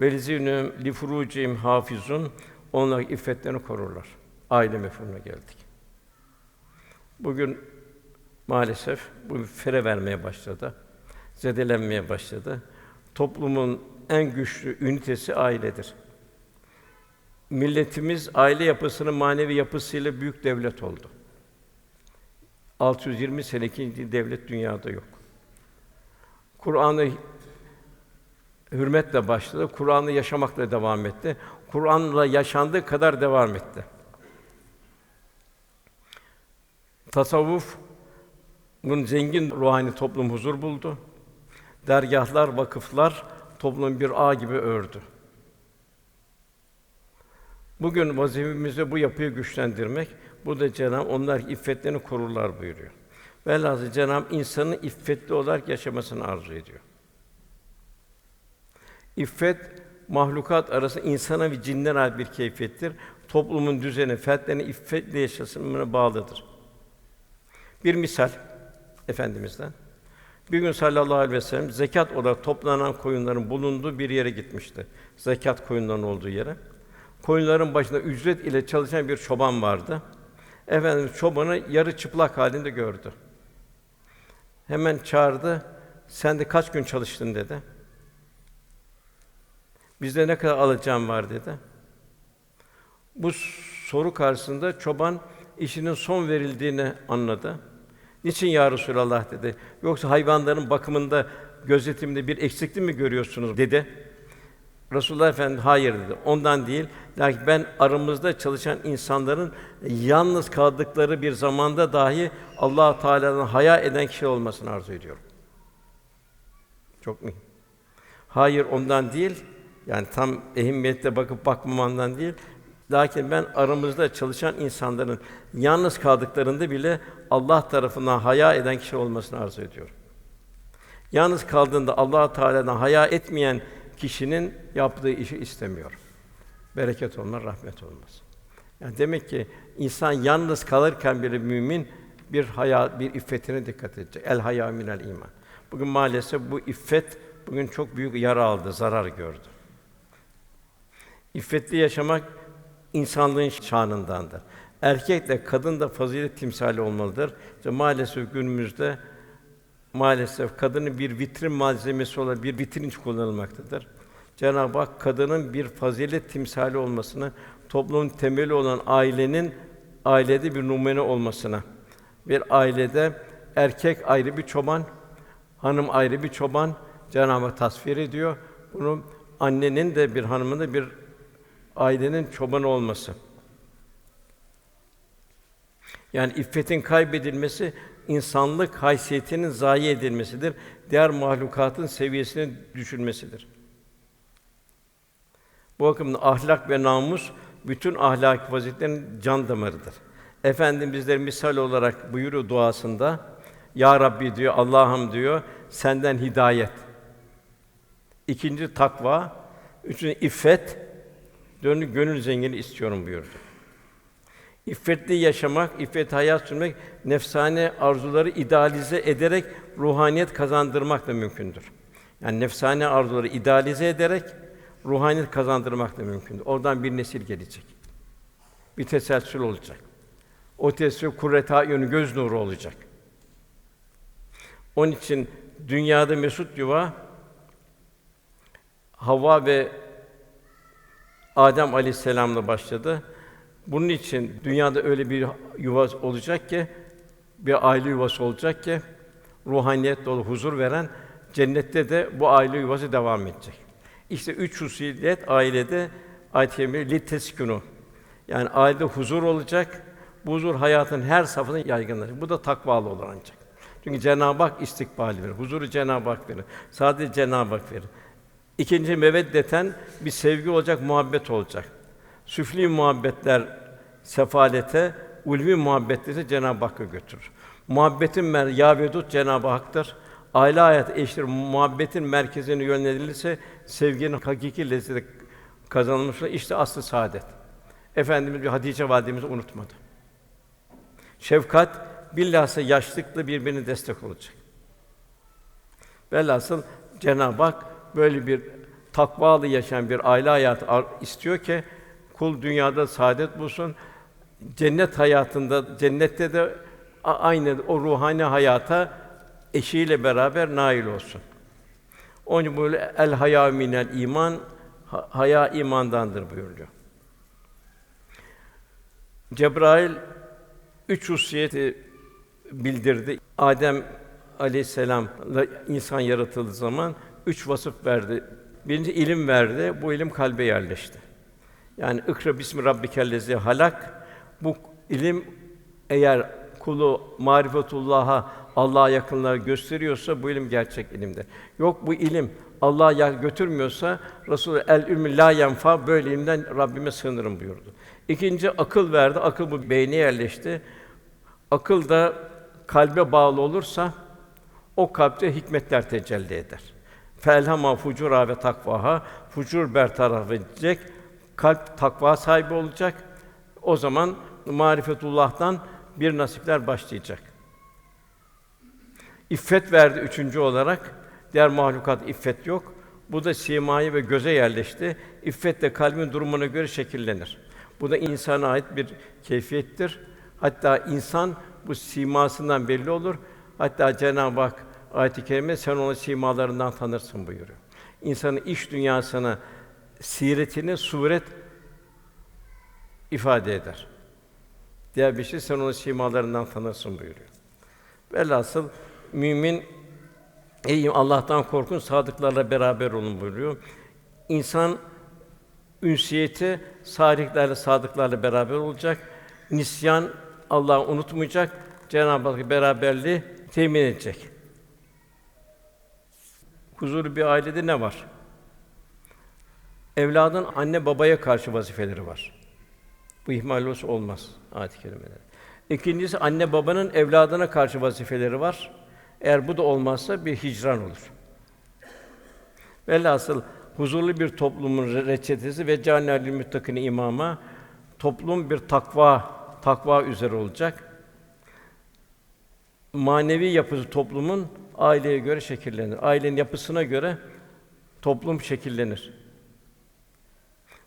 Velizînüm li furucihim hafizun. Onlar iffetlerini korurlar. Aile mefhumuna geldik. Bugün maalesef bu fere vermeye başladı. Zedelenmeye başladı. Toplumun en güçlü ünitesi ailedir. Milletimiz aile yapısının manevi yapısıyla büyük devlet oldu. 620 sene ikinci devlet dünyada yok. Kur'an'ı hürmetle başladı. Kur'an'ı yaşamakla devam etti. Kur'an'la yaşandığı kadar devam etti. Tasavvuf bunun zengin ruhani toplum huzur buldu. Dergahlar, vakıflar toplumun bir ağ gibi ördü. Bugün vazifemizde bu yapıyı güçlendirmek. Bu da Cenab-ı onlar iffetlerini korurlar buyuruyor. Velhâsıl Cenab-ı insanın iffetli olarak yaşamasını arzu ediyor. İffet mahlukat arasında insana ve cinlere ait bir keyfiyettir. Toplumun düzeni, fertlerin iffetle yaşasına bağlıdır. Bir misal efendimizden. Bir gün sallallahu aleyhi ve sellem zekat olarak toplanan koyunların bulunduğu bir yere gitmişti. Zekat koyunların olduğu yere. Koyunların başında ücret ile çalışan bir çoban vardı. Efendimiz çobanı yarı çıplak halinde gördü. Hemen çağırdı. Sen de kaç gün çalıştın dedi. Bizde ne kadar alacağım var dedi. Bu soru karşısında çoban işinin son verildiğini anladı. Niçin ya Resulallah dedi. Yoksa hayvanların bakımında, gözetiminde bir eksiklik mi görüyorsunuz dedi. Resulullah Efendimiz hayır dedi. Ondan değil. Lakin ben aramızda çalışan insanların yalnız kaldıkları bir zamanda dahi Allah Teala'dan haya eden kişi olmasını arzu ediyorum. Çok mühim. Hayır ondan değil. Yani tam ehemmiyette bakıp bakmamandan değil. Lakin ben aramızda çalışan insanların yalnız kaldıklarında bile Allah tarafından haya eden kişi olmasını arzu ediyorum. Yalnız kaldığında Allah Teala'dan haya etmeyen kişinin yaptığı işi istemiyor. Bereket olmaz, rahmet olmaz. Yani demek ki insan yalnız kalırken bir mümin bir haya, bir iffetine dikkat edecek. El haya minel iman. Bugün maalesef bu iffet bugün çok büyük yara aldı, zarar gördü. İffetli yaşamak insanlığın şanındandır. Erkek de kadın da fazilet timsali olmalıdır. İşte maalesef günümüzde maalesef kadının bir vitrin malzemesi olarak bir vitrin için kullanılmaktadır. Cenab-ı Hak kadının bir fazilet timsali olmasını, toplumun temeli olan ailenin ailede bir numune olmasına, bir ailede erkek ayrı bir çoban, hanım ayrı bir çoban Cenab-ı Hak tasvir ediyor. Bunu annenin de bir hanımın da bir ailenin çobanı olması. Yani iffetin kaybedilmesi insanlık haysiyetinin zayi edilmesidir. Diğer mahlukatın seviyesine düşürmesidir. Bu bakımdan ahlak ve namus bütün ahlaki faziletlerin can damarıdır. Efendim bizleri misal olarak buyuruyor duasında Ya Rabbi diyor, Allah'ım diyor, senden hidayet. İkinci takva, üçüncü iffet, dönük gönül zengini istiyorum buyurdu. İffetli yaşamak, iffet hayat sürmek, nefsane arzuları idealize ederek ruhaniyet kazandırmak da mümkündür. Yani nefsane arzuları idealize ederek ruhaniyet kazandırmak da mümkündür. Oradan bir nesil gelecek. Bir teselsül olacak. O teselsül kurreta yönü göz nuru olacak. Onun için dünyada mesut yuva Havva ve Adem Aleyhisselam'la başladı. Bunun için dünyada öyle bir yuva olacak ki bir aile yuvası olacak ki ruhaniyet dolu huzur veren cennette de bu aile yuvası devam edecek. İşte üç hususiyet ailede ayet-i liteskunu. Yani ailede huzur olacak. Bu huzur hayatın her safhasına yaygınlaşacak. Bu da takvalı olur ancak. Çünkü Cenab-ı Hak istikbal verir. Huzuru Cenab-ı Hak verir. Sadece Cenab-ı Hak verir. İkinci meveddeten bir sevgi olacak, muhabbet olacak. Süfli muhabbetler sefalete, ulvi muhabbet ise Cenab-ı Hakk'a götürür. Muhabbetin mer ya Cenab-ı Hak'tır. Aile hayatı eşittir. Muhabbetin merkezine yönlendirilirse sevginin hakiki lezzeti kazanılmış olur. İşte aslı saadet. Efendimiz bir Hatice validemizi unutmadı. Şefkat bilhassa yaşlıkla birbirine destek olacak. Velhasıl Cenab-ı Hak böyle bir takvalı yaşayan bir aile hayatı istiyor ki kul dünyada saadet bulsun. Cennet hayatında cennette de aynı o ruhani hayata eşiyle beraber nail olsun. Onun için böyle el haya minel iman ha- haya imandandır buyuruyor. Cebrail üç hususiyeti bildirdi. Adem Aleyhisselam'la insan yaratıldığı zaman üç vasıf verdi. Birinci ilim verdi. Bu ilim kalbe yerleşti. Yani ikra bismi rabbikellezi halak. Bu ilim eğer kulu marifetullah'a Allah'a yakınlığa gösteriyorsa bu ilim gerçek ilimdir. Yok bu ilim Allah'a götürmüyorsa Resul el ilmi la yenfa böyle ilimden Rabbime sığınırım buyurdu. İkinci akıl verdi. Akıl bu beyne yerleşti. Akıl da kalbe bağlı olursa o kalpte hikmetler tecelli eder. Felhama fucura ve takvaha fucur bertaraf edecek. Kalp takva sahibi olacak. O zaman marifetullah'tan bir nasipler başlayacak. İffet verdi üçüncü olarak. Diğer mahlukat iffet yok. Bu da simayı ve göze yerleşti. İffet de kalbin durumuna göre şekillenir. Bu da insana ait bir keyfiyettir. Hatta insan bu simasından belli olur. Hatta Cenab-ı Hak ayet-i kerime sen onu simalarından tanırsın buyuruyor. İnsanın iş dünyasına siretini suret ifade eder. Diğer bir şey sen onu simalarından tanırsın buyuruyor. Velhasıl mümin ey Allah'tan korkun, sadıklarla beraber olun buyuruyor. İnsan ünsiyeti salihlerle, sadıklarla beraber olacak. Nisyan Allah'ı unutmayacak. Cenab-ı Hak beraberliği temin edecek. Huzurlu bir ailede ne var? Evladın anne babaya karşı vazifeleri var. Bu ihmal olsa olmaz ayet-i kerimeler. İkincisi anne babanın evladına karşı vazifeleri var. Eğer bu da olmazsa bir hicran olur. Velhasıl huzurlu bir toplumun re- reçetesi ve cennetül müttakin imama toplum bir takva takva üzere olacak. Manevi yapısı toplumun aileye göre şekillenir. Ailenin yapısına göre toplum şekillenir.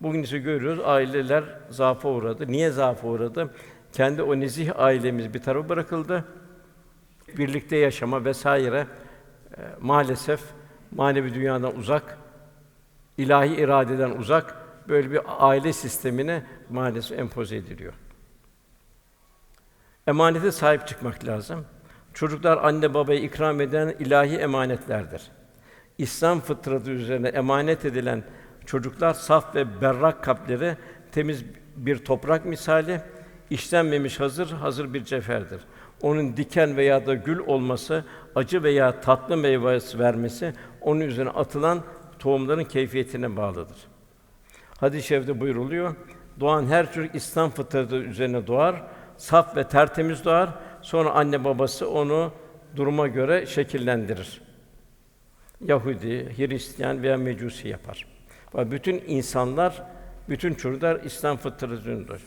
Bugün ise görüyoruz aileler zaafa uğradı. Niye zaafa uğradı? Kendi o nezih ailemiz bir tarafa bırakıldı. Birlikte yaşama vesaire e, maalesef manevi dünyadan uzak, ilahi iradeden uzak böyle bir aile sistemine maalesef empoze ediliyor. Emanete sahip çıkmak lazım. Çocuklar anne babaya ikram eden ilahi emanetlerdir. İslam fıtratı üzerine emanet edilen çocuklar saf ve berrak kalpleri temiz bir toprak misali, işlenmemiş hazır hazır bir cevherdir. Onun diken veya da gül olması, acı veya tatlı meyvesi vermesi onun üzerine atılan tohumların keyfiyetine bağlıdır. Hadis-i şerifte buyruluyor. Doğan her çocuk İslam fıtratı üzerine doğar, saf ve tertemiz doğar. Sonra anne babası onu duruma göre şekillendirir. Yahudi, Hristiyan veya Mecusi yapar. Ve bütün insanlar, bütün çocuklar İslam fıtratındadır.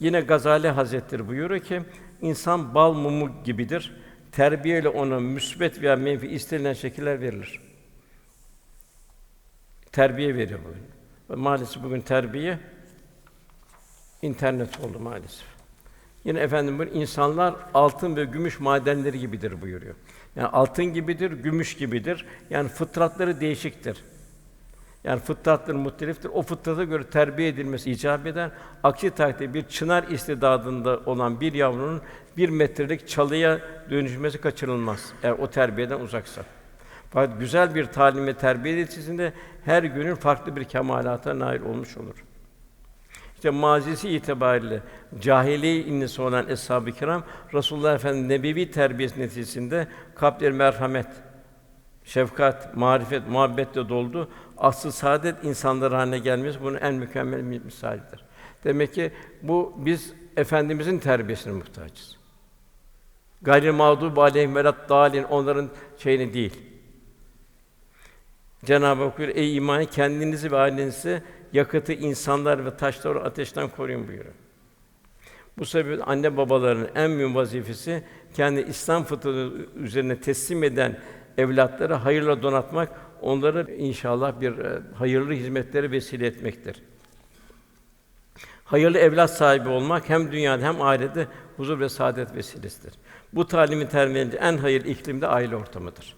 Yine Gazali Hazretleri buyuruyor ki, insan bal mumu gibidir. Terbiyeyle ona müsbet veya menfi istenilen şekiller verilir. Terbiye veriyor bugün. Maalesef bugün terbiye internet oldu maalesef. Yine efendim bu insanlar altın ve gümüş madenleri gibidir buyuruyor. Yani altın gibidir, gümüş gibidir. Yani fıtratları değişiktir. Yani fıtratları muhteliftir. O fıtrata göre terbiye edilmesi icap eder. Aksi takdirde bir çınar istidadında olan bir yavrunun bir metrelik çalıya dönüşmesi kaçınılmaz. Eğer o terbiyeden uzaksa. Fakat güzel bir talim ve terbiye neticesinde her günün farklı bir kemalata nail olmuş olur. İşte mazisi itibariyle cahiliye innisi olan eshab-ı kiram Resulullah Efendimiz nebevi terbiyesi neticesinde kalpleri merhamet, şefkat, marifet, muhabbetle doldu. Aslı saadet insanlar haline gelmesi bunun en mükemmel misalidir. Demek ki bu biz efendimizin terbiyesine muhtaçız. Gayrı mağdûb aleyhim velat dâlin onların şeyini değil. Cenab-ı Hak buyuruyor, ey iman kendinizi ve ailenizi yakıtı insanlar ve taşları ateşten koruyun buyuruyor. Bu sebeple anne babaların en mühim vazifesi kendi İslam fıtratı üzerine teslim eden evlatları hayırla donatmak, onları inşallah bir e, hayırlı hizmetlere vesile etmektir. Hayırlı evlat sahibi olmak hem dünyada hem ahirette huzur ve saadet vesilesidir. Bu talimin terbiyenin en hayırlı iklim aile ortamıdır.